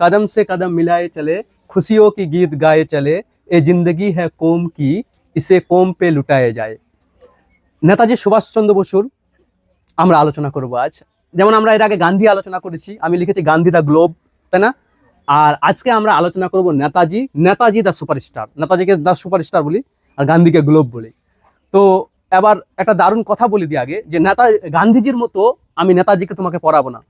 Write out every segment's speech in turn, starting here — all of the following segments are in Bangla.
कदम से कदम मिलाए चले खुशियों की गीत गाए चले ये जिंदगी है कौम की इसे कौम पे लुटाए যায় নেতাজি সুভাষচন্দ্র বসুর আমরা আলোচনা করব আজ যেমন আমরা এর আগে গান্ধী আলোচনা করেছি আমি লিখেছি গান্ধী দ্য গ্লোব তাই না আর আজকে আমরা আলোচনা করব নেতাজি নেতাজি দ্য সুপারস্টার নেতাজিকে দ্য সুপারস্টার বলি আর গান্ধীকে গ্লোব বলি তো এবার একটা দারুণ কথা বলি দিই আগে যে নেতা গান্ধীজির মতো আমি নেতাজিকে তোমাকে পড়াবো না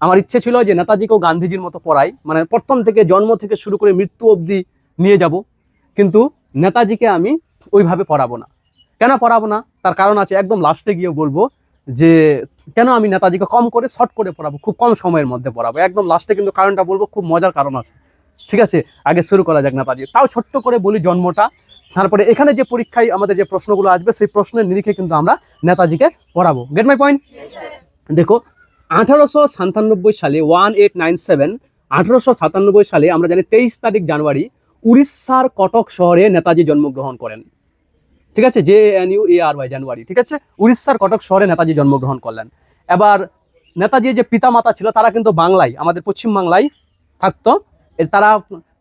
আমার ইচ্ছে ছিল যে নেতাজিকেও গান্ধীজির মতো পড়াই। মানে প্রথম থেকে জন্ম থেকে শুরু করে মৃত্যু অবধি নিয়ে যাব। কিন্তু নেতাজিকে আমি ওইভাবে পড়াবো না। কেন পড়াবো না? তার কারণ আছে একদম লাস্টে গিয়ে বলব যে কেন আমি নেতাজিকে কম করে শর্ট করে পড়াবো? খুব কম সময়ের মধ্যে পড়াবো। একদম লাস্টে কিন্তু কারণটা বলব খুব মজার কারণ আছে। ঠিক আছে? আগে শুরু করা যাক নেতাজি। তাও ছোট্ট করে বলি জন্মটা। তারপরে এখানে যে পরীক্ষায় আমাদের যে প্রশ্নগুলো আসবে সেই প্রশ্নের নিরিখে কিন্তু আমরা নেতাজিকে পড়াবো। গেট মাই পয়েন্ট দেখো আঠারোশো সাতানব্বই সালে ওয়ান এইট নাইন সেভেন, আঠারোশো সাতানব্বই সালে আমরা জানি তেইশ তারিখ জানুয়ারি উড়িষ্যার কটক শহরে নেতাজি জন্মগ্রহণ করেন। ঠিক আছে? J N U A R Y January, ঠিক আছে? উড়িষ্যার কটক শহরে নেতাজি জন্মগ্রহণ করলেন। এবার নেতাজির যে পিতামাতা ছিল, তারা কিন্তু বাংলায়, আমাদের পশ্চিম বাংলায় থাকতো। তারা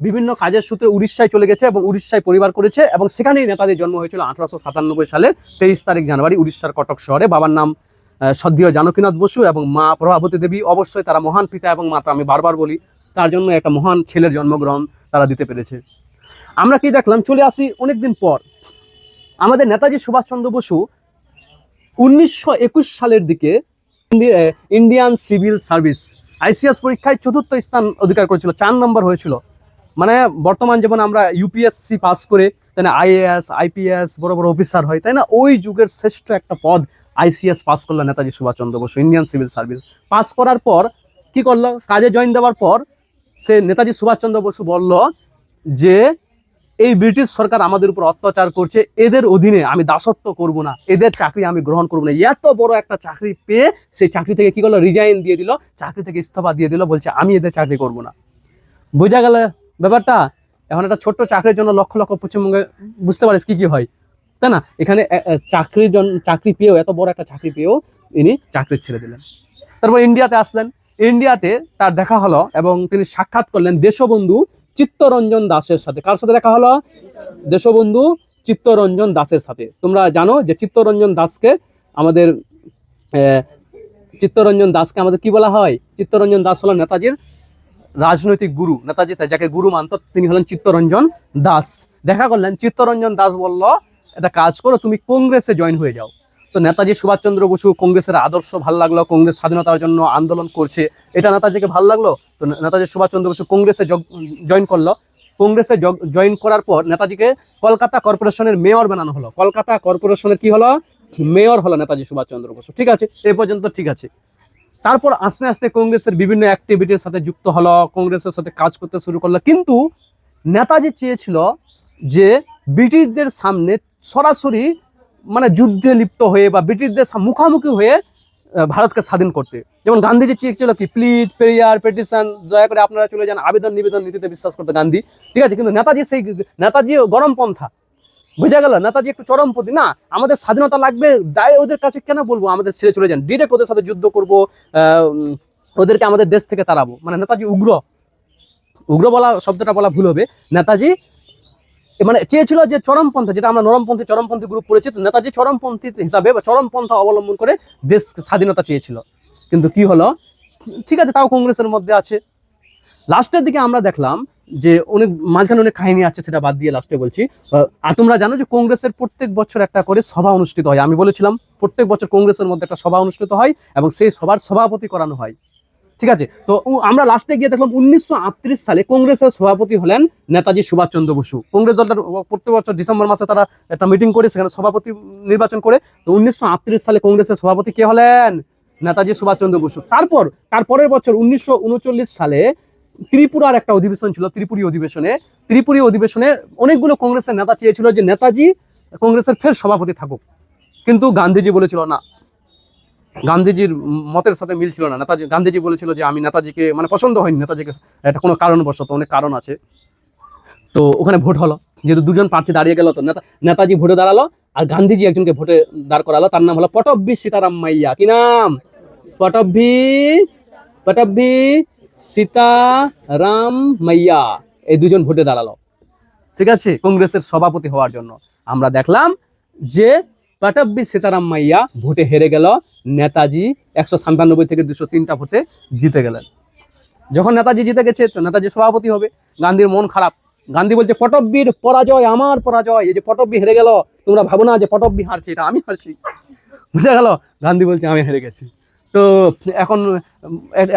বিভিন্ন কাজের সূত্রে উড়িষ্যায় চলে গেছে এবং উড়িষ্যায় পরিবার করেছে এবং সেখানেই নেতাজির জন্ম হয়েছিল আঠারোশো সাতানব্বই সালের তেইশ তারিখ জানুয়ারি উড়িষ্যার কটক শহরে। বাবার নাম আহ, সদ্যীয় জানকীনাথ বসু এবং মা প্রভাবতী দেবী অবশ্যই তারা মহান পিতা এবং মাতা আমি বারবার বলি তার জন্য একটা মহান ছেলের জন্মগ্রহণ তারা দিতে পেরেছে। আমরা কি দেখলাম? চলে আসি অনেকদিন পর। আমাদের নেতাজি সুভাষচন্দ্র বসু উনিশশো একুশ সালের দিকে Indi- Indian civil service ICS পরীক্ষায় চতুর্থ স্থান অধিকার করেছিল চার নম্বর হয়েছিল। মানে বর্তমান যেমন আমরা ইউপিএসসি পাস করে তাই না আইএএস আইপিএস বড় বড় অফিসার হয় তাই না ওই যুগের শ্রেষ্ঠ একটা পদ আইসিএস পাস করল Netaji Subhas Chandra Basu Indian civil service pass করার পর কি করল? কাজে জয়েন দেওয়ার পর সে নেতাজি সুভাষচন্দ্র বসু বলল যে, এই ব্রিটিশ সরকার আমাদের উপর অত্যাচার করছে, এদের অধীনে আমি দাসত্ব করব না, এদের চাকরি আমি গ্রহণ করব না। এত বড় একটা চাকরি পেয়ে সেই চাকরি থেকে কি করল? রিজাইন দিয়ে দিল, চাকরি থেকে ইস্তফা দিয়ে দিল, বলছে আমি এদের চাকরি করব না। বোঝা গেল ব্যাপারটা? এখন একটা ছোট্ট চাকরির জন্য লক্ষ লক্ষ পশ্চিমবঙ্গে, বুঝতে পারিস কি কি হয়? তাই না? এখানে চাকরির জন্য চাকরি পেয়েও, এত বড় একটা চাকরি পেয়েও ইনি চাকরি ছেড়ে দিলেন। তারপর ইন্ডিয়াতে আসলেন। ইন্ডিয়াতে তার দেখা হলো এবং তিনি সাক্ষাৎ করলেন দেশবন্ধু চিত্তরঞ্জন দাসের সাথে। কার সাথে দেখা হলো? দেশবন্ধু চিত্তরঞ্জন দাসের সাথে। তোমরা জানো যে চিত্তরঞ্জন দাসকে আমাদের চিত্তরঞ্জন দাসকে আমাদের কি বলা হয়? চিত্তরঞ্জন দাস হলো নেতাজির রাজনৈতিক গুরু। নেতাজি যাকে গুরু মানত, তিনি হলেন চিত্তরঞ্জন দাস। দেখা করলেন, চিত্তরঞ্জন দাস বলল একটা কাজ করো, তুমি কংগ্রেসে জয়েন হয়ে যাও। তো নেতাজি সুভাষচন্দ্র বসু কংগ্রেসের আদর্শ ভালো লাগল, কংগ্রেস স্বাধীনতার জন্য আন্দোলন করছে। এটা নেতাজিকে ভালো লাগল? তো নেতাজি সুভাষচন্দ্র বসু কংগ্রেসে জয়েন করল। কংগ্রেসে জয়েন করার পর নেতাজিকে কলকাতা কর্পোরেশনের মেয়র বানানো হলো। কলকাতা কর্পোরেশনের কি হলো? মেয়র হলো নেতাজি সুভাষচন্দ্র বসু। ঠিক আছে? এ পর্যন্ত ঠিক আছে। তারপর আস্তে আস্তে কংগ্রেসের বিভিন্ন অ্যাক্টিভিটির সাথে যুক্ত হলো, কংগ্রেসের সাথে কাজ করতে শুরু করল। কিন্তু নেতাজি চেয়েছিল যে ব্রিটিশদের সামনে সরাসরি মানে যুদ্ধে লিপ্ত হয়ে বা ব্রিটিশদের মুখোমুখি হয়ে ভারতকে স্বাধীন করতে। যেমন গান্ধীজি চেয়েছিল কি প্লিজ পেরিয়ার পেটিশন দয়া করে আপনারা চলে যান, আবেদন, নিবেদন নীতিতে বিশ্বাস করতে গান্ধী। ঠিক আছে, কিন্তু নেতাজি সেই, নেতাজি গরম পন্থা। বুঝা গেল, নেতাজি একটু চরমপন্থী। না, আমাদের স্বাধীনতা লাগবে, দায় ওদের কাছে কেন বলব? আমাদের ছেড়ে চলে যান। ডিরেক্ট ওদের সাথে যুদ্ধ করব ওদেরকে আমাদের দেশ থেকে তাড়াবো। মানে নেতাজি উগ্র। উগ্র বলা, শব্দটা বলা ভুল হবে। নেতাজি মানে চেয়েছিল যে চরমপন্থা, যেটা আমরা নরমপন্থী, চরমপন্থী গ্রুপ পড়েছি তো নেতাজি চরমপন্থী হিসাবে বা চরমপন্থা অবলম্বন করে দেশ স্বাধীনতা চেয়েছিল। কিন্তু কি হলো? ঠিক আছে, তাও কংগ্রেসের মধ্যে আছে। লাস্টের দিকে আমরা দেখলাম যে অনেক, মাঝখানে অনেক কাহিনী আছে, সেটা বাদ দিয়ে লাস্টে বলছি। আর তোমরা জানো যে কংগ্রেসের প্রত্যেক বছর একটা করে সভা অনুষ্ঠিত হয়। আমি বলেছিলাম, প্রত্যেক বছর কংগ্রেসের মধ্যে একটা সভা অনুষ্ঠিত হয় এবং সেই সভার সভাপতি করানো হয়। ঠিক আছে? তো আমরা লাস্টে গিয়ে দেখলাম উনিশশো আটত্রিশ সালে কংগ্রেসের সভাপতি হলেন নেতাজি সুভাষচন্দ্র বসু। কংগ্রেস দলটার প্রত্যেক বছর ডিসেম্বর মাসে তারা একটা মিটিং করে, সেখানে সভাপতি নির্বাচন করে। তো উনিশশো সালে কংগ্রেসের সভাপতি কে হলেন? নেতাজি সুভাষচন্দ্র বসু। তারপর, তারপরের বছর উনিশশো উনচল্লিশ সালে ত্রিপুরার একটা অধিবেশন ছিল, ত্রিপুরী অধিবেশনে। ত্রিপুরী অধিবেশনে অনেকগুলো কংগ্রেসের নেতা চেয়েছিল যে নেতাজি কংগ্রেসের ফের সভাপতি থাকুক। কিন্তু গান্ধীজি বলেছিল না। গান্ধীজির মতের সাথে মিল ছিল না। নেতাজি গান্ধীজি বলেছিল যে আমি নেতাজিকে মানে পছন্দ হয়নি নেতাজিকে। এটা কোনো কারণবশত, অনেক কারণ আছে। তো ওখানে ভোট হলো। যেহেতু দুজন প্রার্থী দাঁড়িয়ে গেল, তো নেতা নেতাজি ভোটে দাঁড়াল আর গান্ধীজি একজনকে ভোটে দাঁড় করালো। তার নাম হলো পটব্বি সীতারাম মাইয়া। কি নাম? পটব্বি পটব্বি সীতারাম মাইয়া। এই দুজন ভোটে দাঁড়াল। ঠিক আছে? কংগ্রেসের সভাপতি হওয়ার জন্য। আমরা দেখলাম যে পাটাব্বি সীতারাম মাইয়া ভোটে হেরে গেল। নেতাজি একশো সাতানব্বই থেকে দুশো তিনটা ভোটে জিতে গেলেন। যখন নেতাজি জিতে গেছে, তো নেতাজি সভাপতি হবে। গান্ধীর মন খারাপ। গান্ধী বলছে, পটব্বির পরাজয়, আমার পরাজয়। এই যে পটব্বি হেরে গেল, তোমরা ভাবো না যে পটব্বি হারছে, এটা আমি হারছি। বুঝে গেল, গান্ধী বলছে, আমি হেরে গেছি। তো এখন,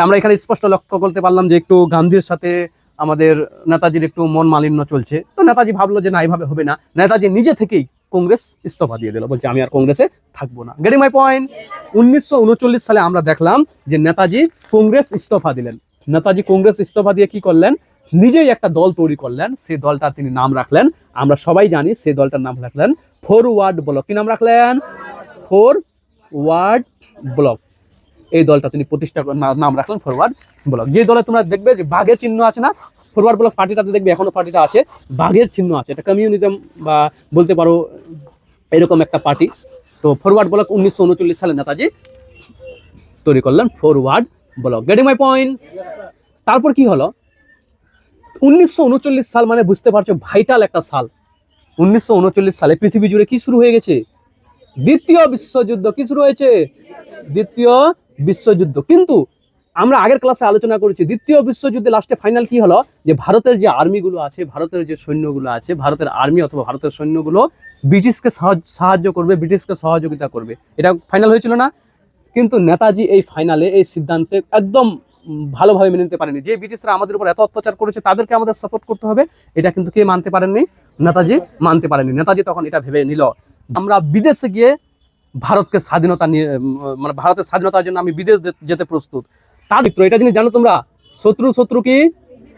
আমরা এখানে স্পষ্ট লক্ষ্য করতে পারলাম যে একটু গান্ধীর সাথে আমাদের নেতাজির একটু মন মালিন্য চলছে। তো নেতাজি ভাবলো যে না এইভাবে হবে না। নেতাজি নিজে থেকেই কংগ্রেস ইস্তফা দিয়ে দিল। বলছে, আমি আর কংগ্রেসে থাকব না। গেটিং মাই পয়েন্ট উনিশশো উনচল্লিশ সালে আমরা দেখলাম যে নেতাজি কংগ্রেস ইস্তফা দিলেন। নেতাজি কংগ্রেস ইস্তফা দিয়ে কি করলেন? নিজেই একটা দল তৈরি করলেন। সেই দলটার তিনি নাম রাখলেন। আমরা সবাই জানি সেই দলটার নাম রাখলেন ফরওয়ার্ড ব্লক। কি নাম রাখলেন? Forward block. এই দলটা তিনি প্রতিষ্ঠা নাম রাখলেন ফরওয়ার্ড ব্লক। যে দলে তোমরা দেখবে যে বাঘের চিহ্ন আছে না ফরওয়ার্ড ব্লক পার্টিটাতে দেখবে, এখনও পার্টিটা আছে। বাঘের চিহ্ন আছে, এটা কমিউনিজম বা বলতে পারো এরকম একটা পার্টি। তো ফরওয়ার্ড ব্লক উনিশশো উনচল্লিশ সালে নেতাজি তৈরি করলেন forward block. Getting my point তারপর কি হলো? উনিশশো উনচল্লিশ সাল মানে বুঝতে পারছ ভাইটাল একটা সাল। উনিশশো উনচল্লিশ সালে পৃথিবী জুড়ে কি শুরু হয়ে গেছে? দ্বিতীয় বিশ্বযুদ্ধ কি শুরু হয়েছে? দ্বিতীয় বিশ্বযুদ্ধ। কিন্তু আমরা আগের ক্লাসে আলোচনা করেছি, দ্বিতীয় বিশ্বযুদ্ধে লাস্টে ফাইনাল কি হলো? যে ভারতের যে আর্মিগুলো আছে, ভারতের যে সৈন্যগুলো আছে, ভারতের আর্মি অথবা ভারতের সৈন্যগুলো ব্রিটিশকে সাহায্য- করবে, ব্রিটিশকে সহযোগিতা করবে। এটা ফাইনাল হয়েছিল না? কিন্তু নেতাজি এই ফাইনালে এই সিদ্ধান্তে একদম ভালোভাবে মেনে নিতে পারেনি। যে ব্রিটিশরা আমাদের উপর এত অত্যাচার করেছে, তাদেরকে আমাদের সাপোর্ট করতে হবে। এটা কিন্তু কে মানতে পারেননি? নেতাজি মানতে পারেনি নেতাজি তখন এটা ভেবে নিল, আমরা বিদেশে গিয়ে ভারতকে স্বাধীনতা নিয়ে মানে ভারতের স্বাধীনতার জন্য আমি বিদেশ যেতে প্রস্তুত। তার মিত্র এটা জিনিস জানো তোমরা? শত্রু শত্রু কি?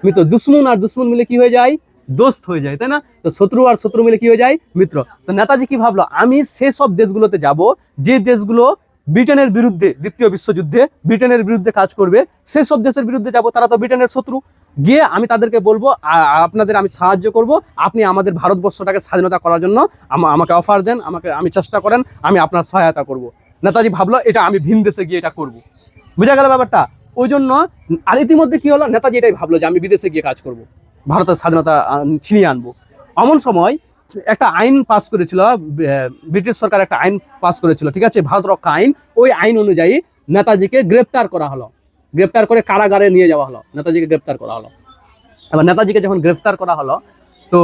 মিত্র। দুশ্মন আর দুশ্মন মিলে কি হয়ে যায়? দোস্ত হয়ে যায়, তাই না? তো শত্রু আর শত্রু মিলে কি হয়ে যায়? মিত্র। তো নেতাজি কি ভাবলো? আমি সেসব দেশগুলোতে যাব যে দেশগুলো ব্রিটেনের বিরুদ্ধে, দ্বিতীয় বিশ্বযুদ্ধে ব্রিটেনের বিরুদ্ধে কাজ করবে, সেসব দেশের বিরুদ্ধে যাব, তারা তো ব্রিটেনের শত্রু। গিয়ে আমি তাদেরকে বলব আপনাদের আমি সাহায্য করব, আপনি আমাদের ভারতবর্ষটাকে স্বাধীনতা করার জন্য আমা- আমাকে অফার দেন, আমাকে, আমি চেষ্টা করেন, আমি আপনার সহায়তা করব। নেতাজি ভাবলো, এটা আমি ভিন দেশে গিয়ে এটা করব। বুঝা গেল ব্যাপারটা? ওই জন্য আর ইতিমধ্যে কি হলো? নেতাজি এটাই ভাবলো যে আমি বিদেশে গিয়ে কাজ করব। ভারতের স্বাধীনতা ছিনিয়ে আনব। এমন সময় একটা আইন পাস করেছিল ব্রিটিশ সরকার একটা আইন পাস করেছিল, ঠিক আছে? ভারত রক্ষা আইন, ওই আইন অনুযায়ী নেতাজিকে গ্রেপ্তার করা হলো। গ্রেপ্তার করে কারাগারে নিয়ে যাওয়া হলো। নেতাজিকে গ্রেপ্তার করা হলো। এবার নেতাজিকে যখন গ্রেফতার করা হলো, তো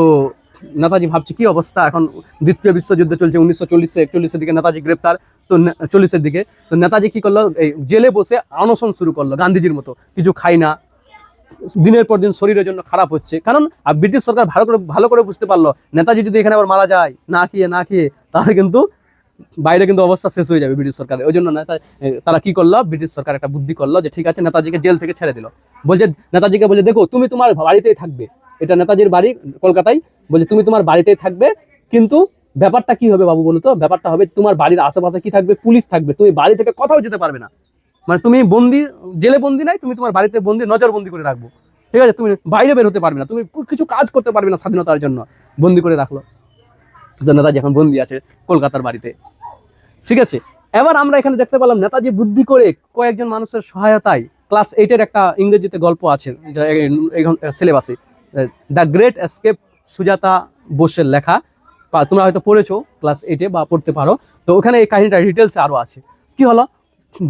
নেতাজি ভাবছে কি অবস্থা? এখন দ্বিতীয় বিশ্বযুদ্ধ চলছে, উনিশশো চল্লিশে, একচল্লিশের দিকে নেতাজি গ্রেপ্তার, তো চল্লিশের দিকে। তো নেতাজি কি করল? এই জেলে বসে অনশন শুরু করল গান্ধীজির মতো। কিছু খাই না, দিনের পর দিন শরীরের জন্য খারাপ হচ্ছে। কারণ, আর ব্রিটিশ সরকার ভালো করে ভালো করে বুঝতে পারল, নেতাজি যদি এখানে আবার মারা যায়, না খেয়ে না খেয়ে, তাহলে কিন্তু বাইরে কিন্তু অবস্থা শেষ হয়ে যাবে ব্রিটিশ সরকারের। ওই জন্য নেতা তারা কি করল? ব্রিটিশ সরকার একটা বুদ্ধি করল যে, ঠিক আছে, নেতাজিকে জেল থেকে ছেড়ে দিল। বলছে, নেতাজিকে বলছে, দেখো, তুমি তোমার বাড়িতেই থাকবে। এটা নেতাজির বাড়ি কলকাতায়। বলছে, তুমি তোমার বাড়িতেই থাকবে, কিন্তু ব্যাপারটা কি হবে বাবু বলো তো ব্যাপারটা হবে তোমার বাড়ির আশেপাশে কি থাকবে? পুলিশ থাকবে। তুমি বাড়ি থেকে কোথাও যেতে পারবে না। মানে তুমি বন্দি, জেলে বন্দি নাই, তুমি তোমার বাড়িতে বন্দি, নজর বন্দি করে রাখব। ঠিক আছে, তুমি বাইরে বের হতে পারবে না। তুমি কিছু কাজ করতে পারবে না স্বাধীনতার জন্য। বন্দি করে রাখল। তো নেতাজি এখন বন্দি আছে কলকাতার বাড়িতে। ঠিক আছে, এবার আমরা এখানে দেখতে পেলাম নেতাজি বুদ্ধি করে কয়েকজন মানুষের সহায়তায় ক্লাস এইটের একটা ইংরেজিতে গল্প আছে সিলেবাসে। দ্য গ্রেট এসকেপ সুজাতা বোসের লেখা। তোমরা হয়তো পড়েছো ক্লাস এইটে বা পড়তে পারো। তো ওখানে এই কাহিনীটা ডিটেলসে আরও আছে। কি হলো?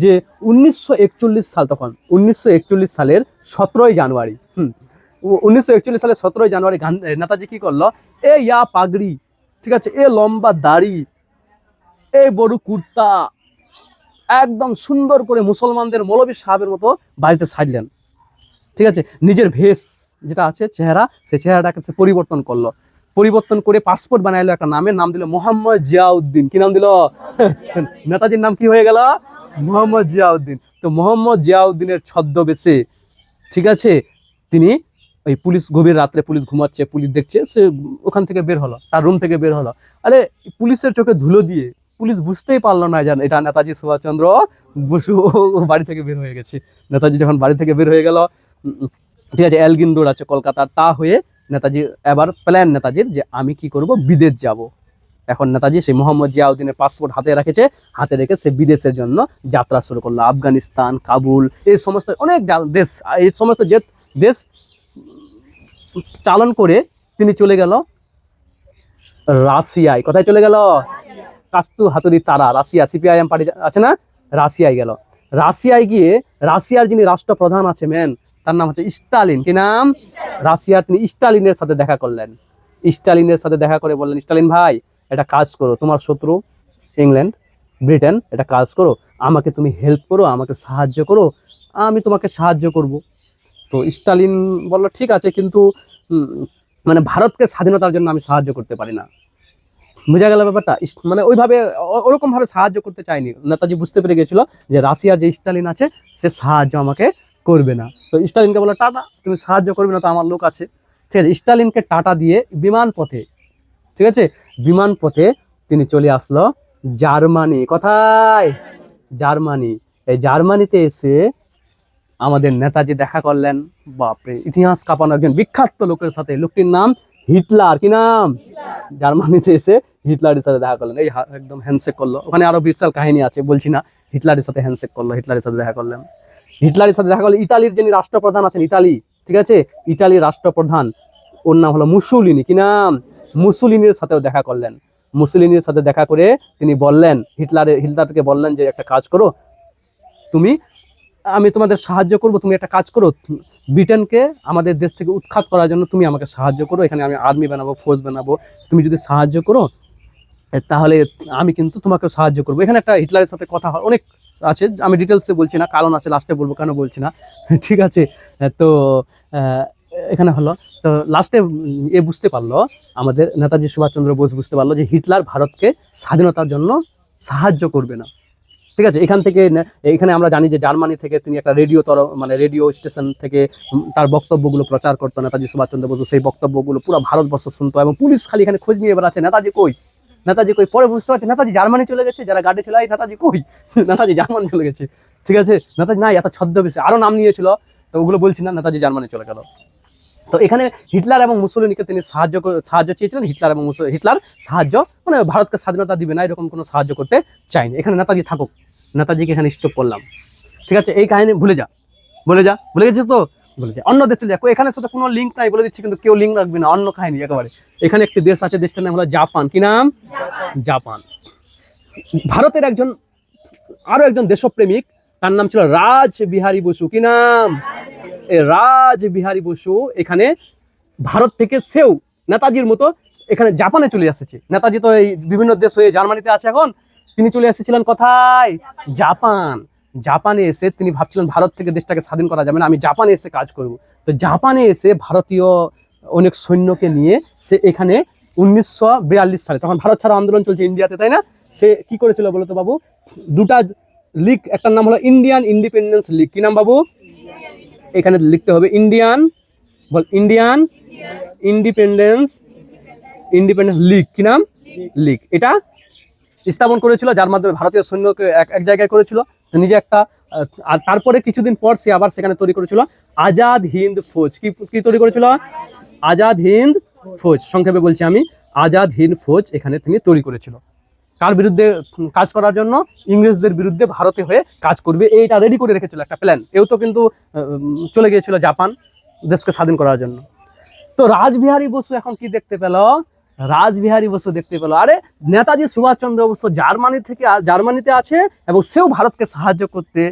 যে উনিশশো একচল্লিশ সাল তখন, উনিশশো একচল্লিশ সালের সতেরোই জানুয়ারি, হুম, উনিশশো একচল্লিশ সালের সতেরোই জানুয়ারি গান্ধী নেতাজি কী করল? এ ইয়া পাগড়ি, ঠিক আছে, এ লম্বা দাড়ি, এ বড় কুর্তা, একদম সুন্দর করে মুসলমানদের মৌলবী সাহেবের মতো বাড়িতে সাজলেন। ঠিক আছে, নিজের ভেষ যেটা আছে, চেহারা, সেই চেহারাটাকে সে পরিবর্তন করল। পরিবর্তন করে পাসপোর্ট বানাইলো একটা নামের, নাম দিল মোহাম্মদ জিয়াউদ্দিন। কি নাম দিল? নেতাজির নাম কি হয়ে গেল? মোহাম্মদ জিয়াউদ্দিন। তো মোহাম্মদ জিয়াউদ্দিনের ছদ্মবেশে, ঠিক আছে, তিনি ওই পুলিশ গভীর রাত্রে পুলিশ ঘুমাচ্ছে, পুলিশ দেখছে, সে ওখান থেকে বের হলো, তার রুম থেকে বের হলো। আরে, পুলিশের চোখে ধুলো দিয়ে, পুলিশ বুঝতেই পারল না জান এটা নেতাজি সুভাষচন্দ্র বসু বাড়ি থেকে বের হয়ে গেছে। নেতাজি যখন বাড়ি থেকে বের হয়ে গেল ঠিক আছে এলগিন রোড আছে কলকাতার তা হয়ে নেতাজি, এবার প্ল্যান নেতাজির যে আমি কি করব, বিদেশ যাব। এখন নেতাজি সেই মোহাম্মদ জিয়াউদ্দিনের পাসপোর্ট হাতে রেখেছে, হাতে রেখে সে বিদেশের জন্য যাত্রা শুরু করল। আফগানিস্তান, কাবুল, এই সমস্ত অনেক দেশ, এই সমস্ত যে দেশ চালন করে তিনি চলে গেল রাশিয়ায়। কোথায় চলে গেল? কাস্তু হাতুড়ি তারা, রাশিয়া, সিপিআইএম পার্টি আছে না? রাশিয়ায় গেল। রাশিয়ায় গিয়ে, রাশিয়ার যিনি রাষ্ট্রপ্রধান আছে মেন তার নাম হচ্ছে স্টালিন। কি নাম? রাশিয়ার তিনি স্টালিনের সাথে দেখা করলেন। স্টালিনের সাথে দেখা করে বললেন, স্টালিন ভাই এটা কাজ করো। তোমার শত্রু, ইংল্যান্ড, ব্রিটেন এটা কাজ করো। আমাকে তুমি হেল্প করো, আমাকে সাহায্য করো। আমি তোমাকে সাহায্য করব। তো স্টালিন বলল, ঠিক আছে, কিন্তু মানে ভারতকে স্বাধীনতার জন্য আমি সাহায্য করতে পারি না। বোঝা গেল ব্যাপারটা? মানে ওইভাবে ওরকমভাবে সাহায্য করতে চায়নি। নেতাজি বুঝতে পেরে গেছিল যে রাশিয়ার যে স্টালিন আছে, সে সাহায্য আমাকে করবে না। তো স্টালিনকে বলল, টাটা, তুমি সাহায্য করবে না তো আমার লোক আছে। ঠিক আছে, স্টালিনকে টাটা দিয়ে বিমান পথে, ঠিক আছে, বিমান পথে তিনি চলে আসলো জার্মানি। কোথায়? জার্মানি। এই জার্মানিতে এসে আমাদের নেতাজি দেখা করলেন। বাপরে, ইতিহাস কাঁপানো একজন বিখ্যাত লোকের সাথে। লোকটির নাম হিটলার। কি নাম? জার্মানিতে এসে হিটলারের সাথে দেখা করলেন। এই একদম হ্যান্ডশেক করল। ওখানে আরও বিশাল কাহিনী আছে, বলছি না। হিটলারের সাথে হ্যান্ডশেক করল, হিটলারের সাথে দেখা করলেন। হিটলারের সাথে দেখা করল ইতালির যিনি রাষ্ট্রপ্রধান আছেন, ইতালি, ঠিক আছে? ইতালির রাষ্ট্রপ্রধান, ওর নাম হলো মুসুলিনি, কি নাম? মুসুলিনির সাথেও দেখা করলেন। মুসুলিনির সাথে দেখা করে তিনি বললেন হিটলারের হিটলারকে বললেন যে, একটা কাজ করো, তুমি, আমি তোমাদের সাহায্য করব, তুমি একটা কাজ করো, ব্রিটেনকে, আমাদের দেশ থেকে উৎখাত করার জন্য তুমি আমাকে সাহায্য করো, এখানে আমি আর্মি বানাবো ফৌজ বানাবো, তুমি যদি সাহায্য করো তাহলে আমি কিন্তু তোমাকে সাহায্য করব। এখানে একটা হিটলারের সাথে কথা হয়, অনেক আছে, আমি ডিটেলসে বলছি না, কারণ আছে লাস্টে বলব, কেন বলছি না? ঠিক আছে, তো এখানে হলো, তো লাস্টে এ বুঝতে পারল, আমাদের নেতাজি সুভাষচন্দ্র বোস বুঝতে পারল যে হিটলার ভারতকে স্বাধীনতার জন্য সাহায্য করবে না। ঠিক আছে, এখান থেকে এখানে আমরা জানি যে জার্মানি থেকে তিনি একটা রেডিও তর মানে রেডিও স্টেশন থেকে তার বক্তব্যগুলো প্রচার করতো নেতাজি সুভাষচন্দ্র বসু, সেই বক্তব্যগুলো পুরো ভারতবর্ষ শুনতো এবং পুলিশ খালি এখানে খোঁজ নিয়ে বেড়াচ্ছে, নেতাজি কই? নেতাজি কই? পরে বুঝতে পারছি নেতাজি জার্মানি চলে গেছে, যারা গাড়ি ছিল এই নেতাজি কই? নেতাজি জার্মানি চলে গেছে। ঠিক আছে? নেতাজি নাই, এত ছদ্মবেশে আরও নাম নিয়েছিল, তো ওগুলো বলছি না, নেতাজি জার্মানি চলে গেল। তো এখানে হিটলার এবং মুসলিনিকে তিনি সাহায্য সাহায্য চেয়েছিলেন, হিটলার এবং হিটলার সাহায্য মানে ভারতকে স্বাধীনতা দিবে না, এরকম কোনো সাহায্য করতে চাইনি এখানে নেতাজি থাকুক, নেতাজিকে এখানে স্টপ করলাম। ঠিক আছে? এই কাহিনী ভুলে যা। বলে যা। ভুলে গেছিস তো? বলে যা অন্য দেশ চলে যা এখানে সাথে কোনো লিঙ্ক নাই বলে দিচ্ছি কিন্তু কেউ লিঙ্ক রাখবে না অন্য কাহিনী একেবারে। এখানে একটি দেশ আছে দেশটার নাম হলো জাপান। কি নাম? জাপান। ভারতের একজন আরও একজন দেশপ্রেমিক তার নাম ছিল রাজ বিহারী বসু। কি নাম? এই রাজ বিহারী বসু এখানে ভারত থেকে সেও নেতাজির মতো এখানে জাপানে চলে এসেছে। নেতাজি তো এই বিভিন্ন দেশ হয়ে জার্মানিতে আছে এখন। তিনি চলে এসেছিলেন কোথায়? জাপান। জাপানে এসে তিনি ভাবছিলেন ভারত থেকে দেশটাকে স্বাধীন করা যাবে না, আমি জাপানে এসে কাজ করব। তো জাপানে এসে ভারতীয় অনেক সৈন্যকে নিয়ে সে এখানে উনিশশো বিয়াল্লিশ সালে, তখন ভারত ছাড়া আন্দোলন চলছে ইন্ডিয়াতে, তাই না? সে কি করেছিল বলতো বাবু? দুটা লিগ, একটার নাম হলো ইন্ডিয়ান ইন্ডিপেন্ডেন্স লিগ। কি নাম বাবু? এখানে লিখতে হবে ইন্ডিয়ান, বল ইন্ডিয়ান ইন্ডিপেন্ডেন্স ইন্ডিপেন্ডেন্স লিগ। কি নাম? লিগ। এটা স্থাপন করেছিল, যার মাধ্যমে ভারতীয় সৈন্যকে এক এক জায়গায় করেছিল। নিজে একটা আর তারপরে কিছুদিন পর সে আবার সেখানে তৈরি করেছিল আজাদ হিন্দ ফৌজ। কি কি তৈরি করেছিল? আজাদ হিন্দ ফৌজ, সংক্ষেপে বলছি আমি। আজাদ হিন্দ ফৌজ এখানে তিনি তৈরি করেছিল। কার বিরুদ্ধে কাজ করার জন্য? ইংরেজদের বিরুদ্ধে ভারতে হয়ে কাজ করবে। এইটা রেডি করে রেখেছিল একটা প্ল্যান এও তো কিন্তু চলে গিয়েছিল জাপান, দেশকে স্বাধীন করার জন্য। তো রাজবিহারী বসু এখন কি দেখতে পেল? রাজবিহারী বসু দেখতে পেল। আরে, নেতাজি সুভাষচন্দ্র বসু জার্মানি থেকে জার্মানিতে আছে এবং সেও ভারতকে সাহায্য করতে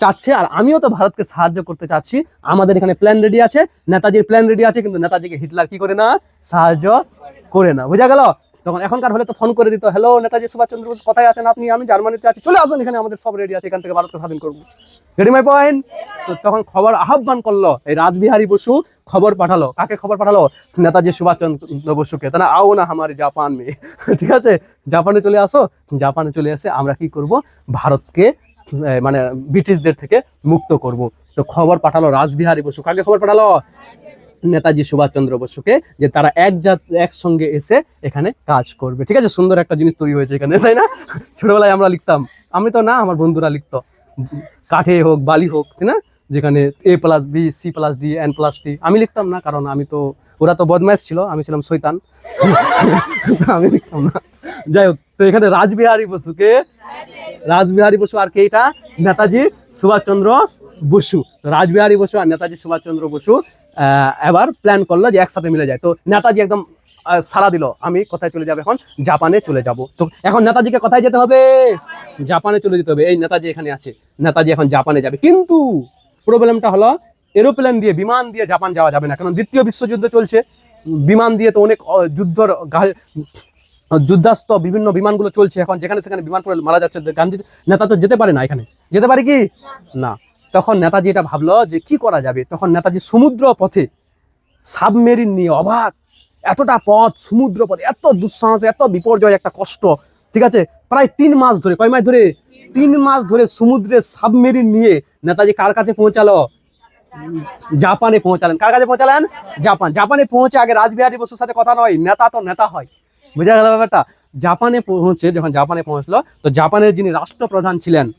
চাচ্ছে, আর আমিও তো ভারতকে সাহায্য করতে চাচ্ছি। আমাদের এখানে প্ল্যান রেডি আছে, নেতাজির প্ল্যান রেডি আছে, কিন্তু নেতাজিকে হিটলার কি করে না, সাহায্য করে না। বোঝা গেল? তখন এখনকার হলে তো ফোন করে দিত হ্যালো নেতাজি সুভাষচন্দ্র বসু, কোথায় আছেন আপনি? আমি জার্মানিতে আছি, চলে আসুন, এখানে আমাদের সব রেডি আছে, এখান থেকে ভারতকে স্বাধীন করব। রেডি মাই পয়েন্ট তো তখন খবর আহ্বান করল, এই রাজবিহারী বসু খবর পাঠালো। কাকে খবর পাঠালো? নেতাজি সুভাষচন্দ্র বসুকে। তা না আও না আমার জাপান মেয়ে ঠিক আছে? জাপানে চলে আসো। জাপানে চলে এসে আমরা কি করব? ভারতকে মানে ব্রিটিশদের থেকে মুক্ত করব। তো খবর পাঠালো রাজবিহারী বসু। কাকে খবর পাঠালো? নেতাজি সুভাষচন্দ্র বসুকে যে তারা এক জাত, একসঙ্গে এসে এখানে কাজ করবে। ঠিক আছে? সুন্দর একটা জিনিস তৈরি হয়েছে এখানে, তাই না? ছোটবেলায় আমরা লিখতাম। আমি তো না, আমার বন্ধুরা লিখতো। কাঠে হোক, বালি হোক, তাই না? যেখানে A plus B C plus D N plus T আমি লিখতাম না, কারণ আমি তো, ওরা তো বদমাইশ ছিল, আমি ছিলাম শৈতান আমি লিখতাম না। যাই হোক, তো এখানে রাজবিহারী বসুকে, রাজবিহারী বসু আর কে এটা? নেতাজি সুভাষচন্দ্র বসু, রাজবিহারী বসু আর নেতাজি সুভাষচন্দ্র বসু এবার প্ল্যান করল যে একসাথে মিলে যায়। তো নেতাজি একদম সাড়া দিল, আমি কোথায় চলে যাব এখন? জাপানে চলে যাব। তো এখন নেতাজিকে কোথায় যেতে হবে? জাপানে চলে যেতে হবে। এই নেতাজি এখানে আছে। নেতাজি এখন জাপানে যাবে। কিন্তু প্রবলেমটা হলো এরোপ্লেন দিয়ে, বিমান দিয়ে জাপান যাওয়া যাবে না। কারণ দ্বিতীয় বিশ্বযুদ্ধ চলছে। বিমান দিয়ে তো অনেক যুদ্ধর যুদ্ধাস্ত বিভিন্ন বিমানগুলো চলছে এখন। যেখানে সেখানে বিমান পড়ে মারা যাচ্ছে। গান্ধী নেতা তো যেতে পারে না এখানে। যেতে পারে কি? না। তখন নেতাজি এটা ভাবলো যে কি করা যাবে? তখন নেতাজি সমুদ্র পথে সাবমেরিন নিয়ে অবাক। এতটা পথ, সমুদ্র পথে, এত দুঃসাহস, এত বিপর্যয়, একটা কষ্ট, ঠিক আছে? প্রায় তিন মাস ধরে, কয় মাস ধরে? তিন মাস ধরে সমুদ্রে সাবমেরিন নিয়ে নেতাজি কার কাছে পৌঁছালো? জাপানে পৌঁছালেন। কার কাছে পৌঁছালেন? জাপান। জাপানে পৌঁছে আগে রাজবিহারী বসুর সাথে কথা নয়, নেতা তো নেতা হয়। বুঝা গেল ব্যাপারটা? জাপানে পৌঁছে, যখন জাপানে পৌঁছলো, তো জাপানের যিনি রাষ্ট্রপ্রধান ছিলেন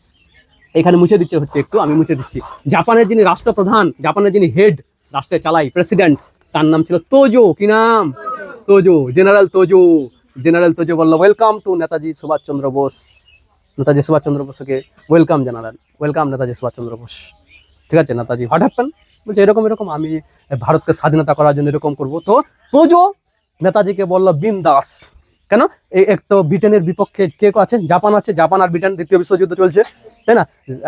এখানে মুছে দিচ্ছে হচ্ছে একটু, আমি মুছে দিচ্ছি। জাপানের যিনি রাষ্ট্রপ্রধান, জাপানের যিনি হেড, রাষ্ট্রে চালাই, প্রেসিডেন্ট, তার নাম ছিল তোজো, কি নাম? Tojo, general Tojo. General Tojo বলল ওয়েলকাম টু নেতাজি সুভাষচন্দ্র বোস। নেতাজি সুভাষচন্দ্র বোসকে ওয়েলকাম জানালেন। ওয়েলকাম নেতাজি সুভাষচন্দ্র বোস। ঠিক আছে, নেতাজি হোয়াট হ্যাপেন বলছে, এরকম এরকম, আমি ভারতকে স্বাধীনতা করার জন্য এরকম করব। তো তোজো নেতাজিকে বলল, বিন্দাস। কেন? এই এক তো ব্রিটেনের বিপক্ষে কে আছে? জাপান আছে। জাপান আর ব্রিটেন দ্বিতীয় বিশ্বযুদ্ধ চলছে, তাই না?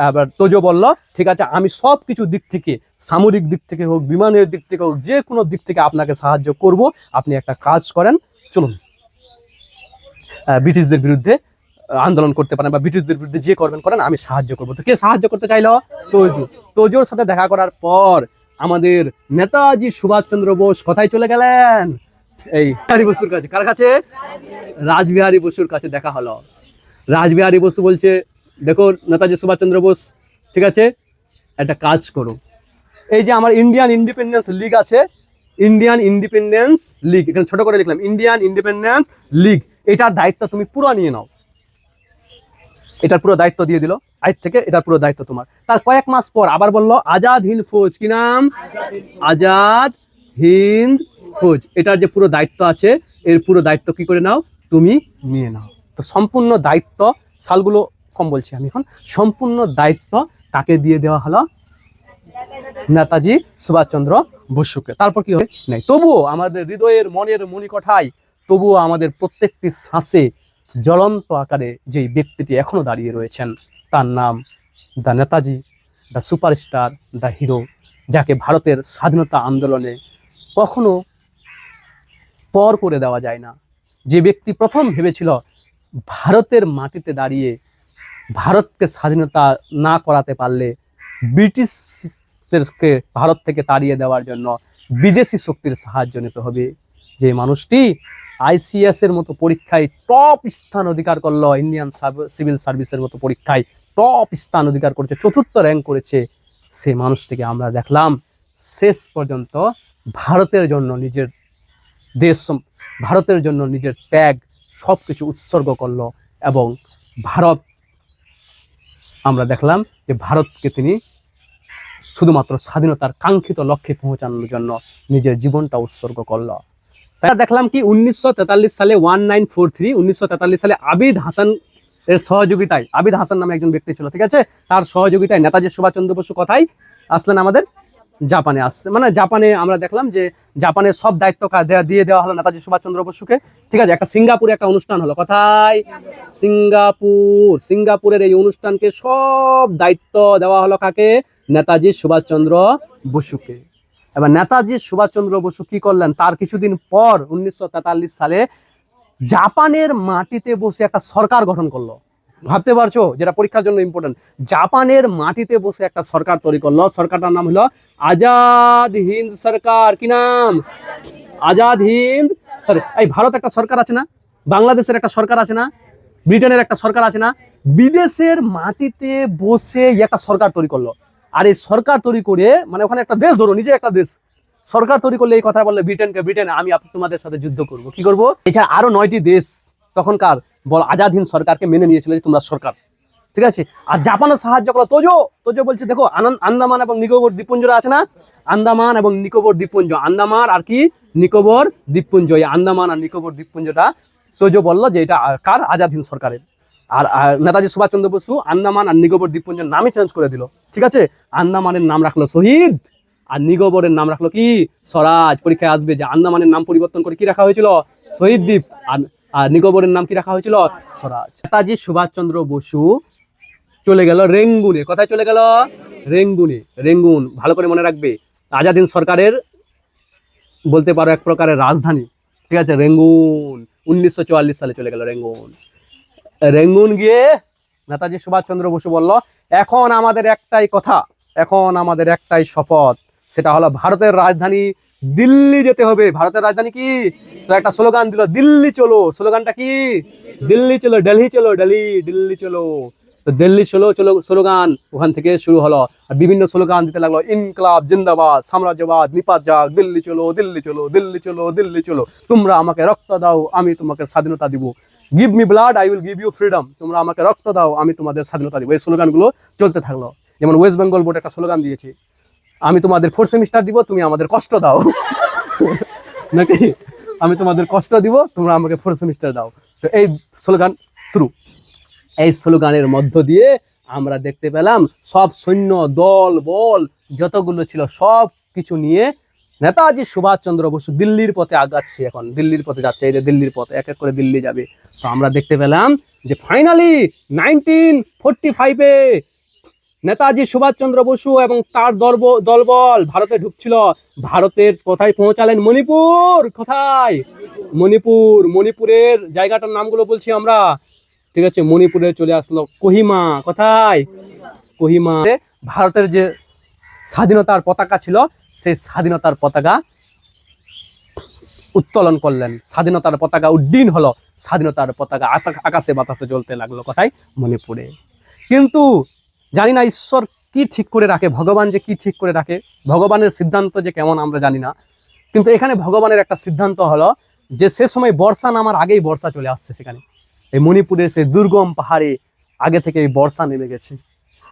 আবার তোজো বলল, ঠিক আছে, আমি সব কিছু দিক থেকে, সামরিক দিক থেকে হোক, বিমানের দিক থেকে হোক, যে কোনো দিক থেকে আপনাকে সাহায্য করব। আপনি একটা কাজ করেন, চলুন। ব্রিটিশদের বিরুদ্ধে আন্দোলন করতে পারেন বা ব্রিটিশদের বিরুদ্ধে যে করবেন, করেন, আমি সাহায্য করব। তো কে সাহায্য করতে চাইলো? তোজো। তোজোর সাথে দেখা করার পর, আমাদের নেতাজি সুভাষচন্দ্র বোস কোথায় চলে গেলেন? এই বিহারী বসুর কাছে। কার কাছে? রাজবিহারী বসুর কাছে দেখা হলো। রাজবিহারী বসু বলছে দেখো নেতাজি সুভাষচন্দ্র বোস, ঠিক আছে? একটা কাজ করো এই যে আমার ইন্ডিয়ান ইন্ডিপেন্ডেন্স লিগ আছে ইন্ডিয়ান ইন্ডিপেন্ডেন্স লিগ এখানে ছোট করে লিখলাম ইন্ডিয়ান ইন্ডিপেন্ডেন্স লিগ এটার দায়িত্ব তুমি পুরো নিয়ে নাও। এটার পুরো দায়িত্ব দিয়ে দিল। আজ থেকে এটার পুরো দায়িত্ব তোমার। তার কয়েক মাস পর আবার বলল, আজাদ হিন্দ ফৌজ কি নাম? আজাদ হিন্দ ফৌজ এটার যে পুরো দায়িত্ব আছে, এর পুরো দায়িত্ব কি করে নাও? তুমি নিয়ে নাও। তো সম্পূর্ণ দায়িত্ব, সালগুলো কম বলছি আমি এখন, সম্পূর্ণ দায়িত্ব তাকে দিয়ে দেওয়া হলো? নেতাজি সুভাষচন্দ্র বসুকে। তারপর কি হবে? নাই। তবুও আমাদের হৃদয়ের মনের মণিকঠায়, তবুও আমাদের প্রত্যেকটি শ্বাসে জ্বলন্ত আকারে যেই ব্যক্তিটি এখনও দাঁড়িয়ে রয়েছেন, তার নাম the Netaji the superstar the hero, যাকে ভারতের স্বাধীনতা আন্দোলনে কখনো পর করে দেওয়া যায় না। যে ব্যক্তি প্রথম ভেবেছিল ভারতের মাটিতে দাঁড়িয়ে ভারতকে স্বাধীনতা না করাতে পারলে ব্রিটিশকে ভারত থেকে তাড়িয়ে দেওয়ার জন্য বিদেশি শক্তির সাহায্য নিতে হবে। যে মানুষটি আইসিএস এর মতো পরীক্ষায় টপ স্থান অধিকার করল ইন্ডিয়ান সিভিল সার্ভিসের মতো পরীক্ষায় টপ স্থান অধিকার করেছে, চতুর্থ র্যাঙ্ক করেছে, সে মানুষটিকে আমরা দেখলাম শেষ পর্যন্ত ভারতের জন্য নিজের দেশ ভারতের জন্য নিজের ত্যাগ সব কিছু উৎসর্গ করল এবং ভারত, আমরা দেখলাম যে ভারতকে তিনি শুধুমাত্র স্বাধীনতার কাঙ্ক্ষিত লক্ষ্যে পৌঁছানোর জন্য নিজের জীবনটা উৎসর্গ করল। তাই দেখলাম কি উনিশশো তেতাল্লিশ সালে ওয়ান নাইন ফোর থ্রি, উনিশশো তেতাল্লিশ সালে আবিদ হাসান এর সহযোগিতায়, আবিদ হাসান নামে একজন ব্যক্তি ছিল, ঠিক আছে? তার সহযোগিতায় নেতাজি সুভাষচন্দ্র বসু কথাই আসলেন আমাদের জাপানে আসছে। মানে জাপানে আমরা দেখলাম যে জাপানের সব দায়িত্ব দিয়ে দেওয়া হলো নেতাজি সুভাষচন্দ্র বসুকে। ঠিক আছে, একটা সিঙ্গাপুরে একটা অনুষ্ঠান হলো। কোথায় সিঙ্গাপুর, সিঙ্গাপুরের এই অনুষ্ঠানকে সব দায়িত্ব দেওয়া হলো কাকে? নেতাজি সুভাষচন্দ্র বসুকে। এবার নেতাজি সুভাষচন্দ্র বসু কি করলেন? তার কিছুদিন পর উনিশশো তেতাল্লিশ সালে জাপানের মাটিতে বসে একটা সরকার গঠন করল। ভাবতে পারছ যেটা পরীক্ষার জন্য ইম্পর্টেন্ট জাপানের মাটিতে বসে একটা সরকার তৈরি করল। সরকারটার নাম হলো আজাদ হিন্দ সরকার। কি নাম? আজাদ হিন্দ সরি এই ভারত একটা সরকার আছে না? বাংলাদেশের একটা সরকার আছে না? ব্রিটেনের একটা সরকার আছে না? বিদেশের মাটিতে বসে একটা সরকার তৈরি করল। আর এই সরকার তৈরি করে মানে ওখানে একটা দেশ ধরো নিজে একটা দেশ। সরকার তৈরি করলে এই কথা বললে ব্রিটেনকে, ব্রিটেন, আমি তোমাদের সাথে যুদ্ধ করব। কি করব? এছাড়া আরও নয়টি দেশ তখনকার বল আজাদ হিন্দ সরকারকে মেনে নিয়েছিল যে তোমরা সরকার। ঠিক আছে? আর জাপানও সাহায্য করল। তোজো তোজো বলছে, দেখো আন্দামান এবং নিকোবর দ্বীপপুঞ্জরা আছে না? আন্দামান এবং নিকোবর দ্বীপপুঞ্জ। আন্দামান আর কি? নিকোবর দ্বীপপুঞ্জ। এই আন্দামান আর নিকোবর দ্বীপপুঞ্জটা তোজো বলল যে এটা কার? আজাদ হিন্দ সরকারের। আর নেতাজি সুভাষচন্দ্র বসু আন্দামান আর নিকোবর দ্বীপপুঞ্জের নামই চেঞ্জ করে দিল। ঠিক আছে? আন্দামানের নাম রাখল শহীদ। আর নিকোবরের নাম রাখল কি? স্বরাজ। পরীক্ষায় আসবে যে আন্দামানের নাম পরিবর্তন করে কি রাখা হয়েছিল? শহীদ দ্বীপ। আর আর নিকোবরের নাম কি রাখা হয়েছিল? স্বরাজ। নেতাজি সুভাষচন্দ্র বসু চলে গেল রেঙ্গুনে। কোথায় চলে গেল? রেঙ্গুনে। রেঙ্গুন, ভালো করে মনে রাখবে। আজাদ হিন্দ সরকারের বলতে পারো এক প্রকারের রাজধানী। ঠিক আছে, রেঙ্গুন। উনিশশো চুয়াল্লিশ সালে চলে গেল রেঙ্গুন। রেঙ্গুন গিয়ে নেতাজি সুভাষচন্দ্র বসু বলল, এখন আমাদের একটাই কথা, এখন আমাদের একটাই শপথ, সেটা হলো ভারতের রাজধানী দিল্লি যেতে হবে। ভারতের রাজধানী কি? তো একটা স্লোগান দিল, দিল্লি চলো। স্লোগানটা কি? দিল্লি চলো দিল্লি চলো, দিল্লি দিল্লি চলো। তো দিল্লি চলো চলো স্লোগান ওখান থেকে শুরু হলো। আর বিভিন্ন স্লোগান দিতে লাগল, ইনকলাব, জিন্দাবাদ, সাম্রাজ্যবাদ, নিপাত যাক দিল্লি চলো দিল্লি চলো দিল্লি চলো দিল্লি চলো। তোমরা আমাকে রক্ত দাও, আমি তোমাকে স্বাধীনতা দিব। Give me blood I will give you freedom তোমরা আমাকে রক্ত দাও, আমি তোমাদের স্বাধীনতা দিব। এই স্লোগানগুলো চলতে থাকল। যেমন ওয়েস্ট বেঙ্গল বোর্ড একটা স্লোগান দিয়েছে। আমি তোমাদের ফোর্থ সেমিস্টার দিব, তুমি আমাদের কষ্ট দাও। নাকি? আমি তোমাদের কষ্ট দিব, তোমরা আমাকে ফোর্থ সেমিস্টার দাও। তো এই স্লোগান শুরু। এই স্লোগানের মধ্য দিয়ে আমরা দেখতে পেলাম, সব সৈন্য, দল, বল, যতগুলো ছিল, সব কিছু নিয়ে নেতাজি সুভাষচন্দ্র বসু দিল্লির পথে আগাচ্ছে এখন। দিল্লির পথে যাচ্ছে, এই যে দিল্লির পথে, এক এক করে দিল্লি যাবে। তো আমরা দেখতে পেলাম যে ফাইনালি নাইনটিন ফোরটি ফাইভে নেতাজি সুভাষচন্দ্র বসু এবং তার দলব, দলবল ভারতে ঢুকছিল। ভারতের কোথায় পৌঁছালেন মণিপুর? কোথায়? মণিপুর। মণিপুরের জায়গাটার নামগুলো বলছি আমরা। ঠিক আছে, মণিপুরে চলে আসলো কোহিমা। কোথায়? কোহিমা ভারতের যে স্বাধীনতার পতাকা ছিল, সেই স্বাধীনতার পতাকা উত্তোলন করলেন। স্বাধীনতার পতাকা উড্ডীন হলো। স্বাধীনতার পতাকা আকাশে বাতাসে জ্বলতে লাগল। কোথায়? মণিপুরে। কিন্তু জানি না ঈশ্বর কি ঠিক করে রাখে, ভগবান যে কি ঠিক করে রাখে, ভগবানের সিদ্ধান্ত যে কেমন আমরা জানি না। কিন্তু এখানে ভগবানের একটা সিদ্ধান্ত হলো যে সে সময় বর্ষা নামার আগেই বর্ষা চলে আসছে সেখানে। এই মণিপুরের সেই দুর্গম পাহাড়ে আগে থেকে এই বর্ষা নেমে গেছে।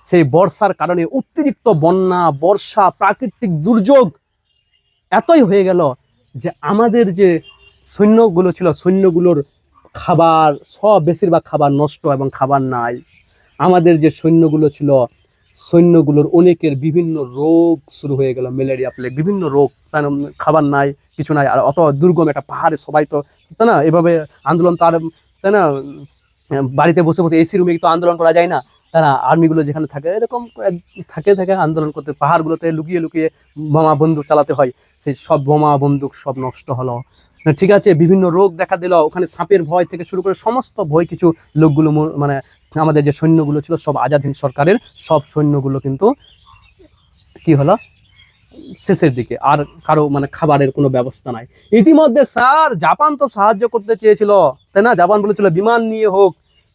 সেই বর্ষার কারণে অতিরিক্ত বন্যা, বর্ষা, প্রাকৃতিক দুর্যোগ এতই হয়ে গেল যে আমাদের যে সৈন্যগুলো ছিল, সৈন্যগুলোর খাবার, সব বেশিরভাগ খাবার নষ্ট এবং খাবার নাই। আমাদের যে সৈন্যগুলো ছিল, সৈন্যগুলোর অনেকের বিভিন্ন রোগ শুরু হয়ে গেল, ম্যালেরিয়া প্লেগ বিভিন্ন রোগ। খাবার নাই, কিছু নাই, আর অত দুর্গম একটা পাহাড়ে সবাই তো, তাই না? এভাবে আন্দোলন তার তাই না? বাড়িতে বসে বসে এসি রুমে তো আন্দোলন করা যায় না তারা আর্মিগুলো যেখানে থাকে, এরকম থাকে থাকে আন্দোলন করতে, পাহাড়গুলোতে লুকিয়ে লুকিয়ে বোমা বন্দুক চালাতে হয়। সেই সব বোমা বন্দুক সব নষ্ট হলো। ঠিক আছে, বিভিন্ন রোগ দেখা দিল, ওখানে সাপের ভয় থেকে শুরু করে সমস্ত ভয় কিছু লোকগুলো মানে আমাদের যে সৈন্যগুলো ছিল, সব আজাদ হিন্দ সরকারের সব সৈন্যগুলো কিন্তু কি হলো? শেষের দিকে, আর কারও মানে খাবারের কোনো ব্যবস্থা নাই। ইতিমধ্যে স্যার জাপান তো সাহায্য করতে চেয়েছিল, তাই না? জাপান বলেছিল, বিমান নিয়ে হোক,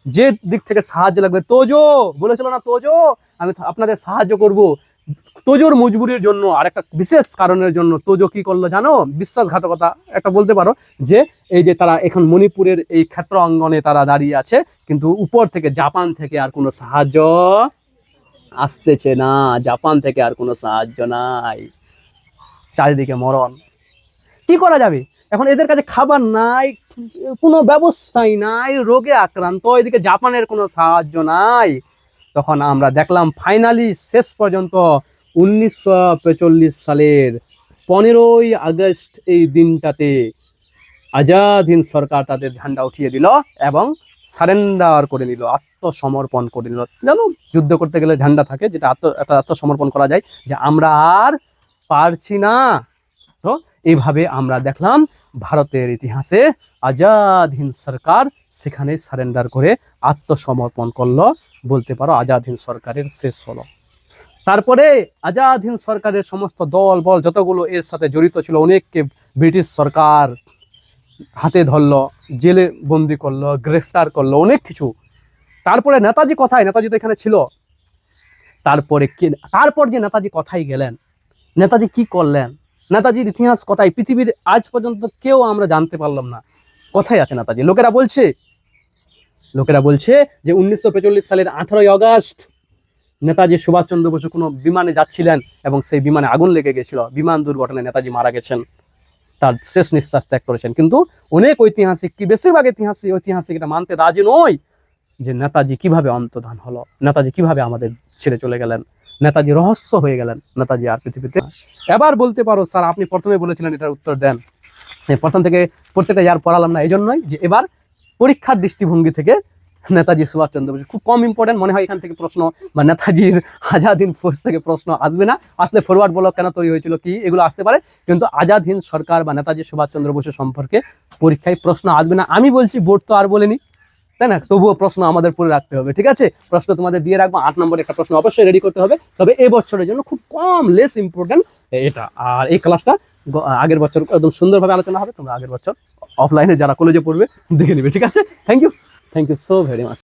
যে দিক থেকে সাহায্য লাগবে, তোজো, বলেছিল না তোজো? আমি আপনাদের সাহায্য করব। তোজোর মজবুরির জন্য আর একটা বিশেষ কারণের জন্য তোজো কি করল জানো? বিশ্বাসঘাতকতা একটা বলতে পারো যে এই যে তারা এখন মণিপুরের এই ক্ষেত্র অঙ্গনে তারা দাঁড়িয়ে আছে, কিন্তু উপর থেকে জাপান থেকে আর কোনো সাহায্য আসতেছে না। জাপান থেকে আর কোনো সাহায্য নাই। চারিদিকে মরণ। কি করা যাবে? এখন এদের কাছে খাবার নাই, কোনো ব্যবস্থাই নাই, রোগে আক্রান্ত। এদিকে জাপানের কোনো সাহায্য নাই। তখন আমরা দেখলাম ফাইনালি শেষ পর্যন্ত উনিশশো সালের পনেরোই আগস্ট এই দিনটাতে আজাদ হিন্দ সরকার তাদের ঝান্ডা উঠিয়ে দিল এবং সারেন্ডার করে নিল, আত্মসমর্পণ করে নিল। জানো, যুদ্ধ করতে গেলে ঝান্ডা থাকে, যেটা আত্ম আত্মসমর্পণ করা যায় যে আমরা আর পারছি না। তো এইভাবে আমরা দেখলাম ভারতের ইতিহাসে আজাদ হিন্দ সরকার সেখানে সারেন্ডার করে আত্মসমর্পণ করল। বলতে পারো আজাদ হিন্দ সরকারের শেষ হলো। তারপরে আজাদ হিন্দ সরকারের সমস্ত দল, বল যতগুলো এর সাথে জড়িত ছিল, অনেককে ব্রিটিশ সরকার হাতে ধরলো, জেলে বন্দি করল, গ্রেফতার করল, অনেক কিছু। তারপরে নেতাজি কথায়? নেতাজি তো এখানে ছিল। তারপরে কে, তারপর যে নেতাজি কোথায় গেলেন? নেতাজি কি করলেন? নেতাজির ইতিহাস কথায়? পৃথিবীর আজ পর্যন্ত কেউ আমরা জানতে পারলাম না। কোথায় আছে নেতাজি? লোকেরা বলছে লোকেরা বলছে যে উনিশশো সালের আঠারোই আগস্ট নেতাজি সুভাষচন্দ্র বসু কোনো বিমানে যাচ্ছিলেন এবং সেই বিমানে আগুন লেগে গেছিল। বিমান দুর্ঘটনায় নেতাজি মারা গেছেন। তার শেষ নিঃশ্বাস ত্যাগ করেছেন। কিন্তু অনেক ঐতিহাসিক কি বেশিরভাগ ঐতিহাসিক ঐতিহাসিক এটা মানতে রাজি নয় যে নেতাজি কীভাবে অন্তর্ধান হলো, নেতাজি কীভাবে আমাদের ছেড়ে চলে গেলেন, নেতাজি রহস্য হয়ে গেলেন, নেতাজি আর পৃথিবীতে। এবার বলতে পারো, স্যার, আপনি প্রথমে বলেছিলেন এটার উত্তর দেন। প্রথম থেকে প্রত্যেকটা ইয়ার পড়ালাম না এই জন্যই যে এবার পরীক্ষার দৃষ্টিভঙ্গি থেকে নেতাজি সুভাষচন্দ্র বসু। খুব কম ইম্পর্টেন্ট মনে হয় এখান থেকে প্রশ্ন বা নেতাজির আজাদ হিন্দ ফোর্স থেকে প্রশ্ন আসবে না। আসলে ফরওয়ার্ড ব্লক কেন তৈরি হয়েছিল, কি এগুলো আসতে পারে? কিন্তু আজাদ হিন্দ সরকার বা নেতাজি সুভাষচন্দ্র বসু সম্পর্কে পরীক্ষায় প্রশ্ন আসবে না। আমি বলছি, বোর্ড তো আর বলেনি, তাই না? তবুও প্রশ্ন আমাদের পরে রাখতে হবে, ঠিক আছে? প্রশ্ন তোমাদের দিয়ে রাখব, আট নম্বর একটা প্রশ্ন অবশ্যই রেডি করতে হবে। তবে এই বছরের জন্য খুব কম লেস ইম্পর্টেন্ট এটা। আর এই ক্লাসটা আগের বছর একদম সুন্দরভাবে আলোচনা হবে, তোমরা আগের বছর অফলাইনে যারা কলেজে পড়বে, দেখে নেবে, ঠিক আছে? Thank you thank you so very much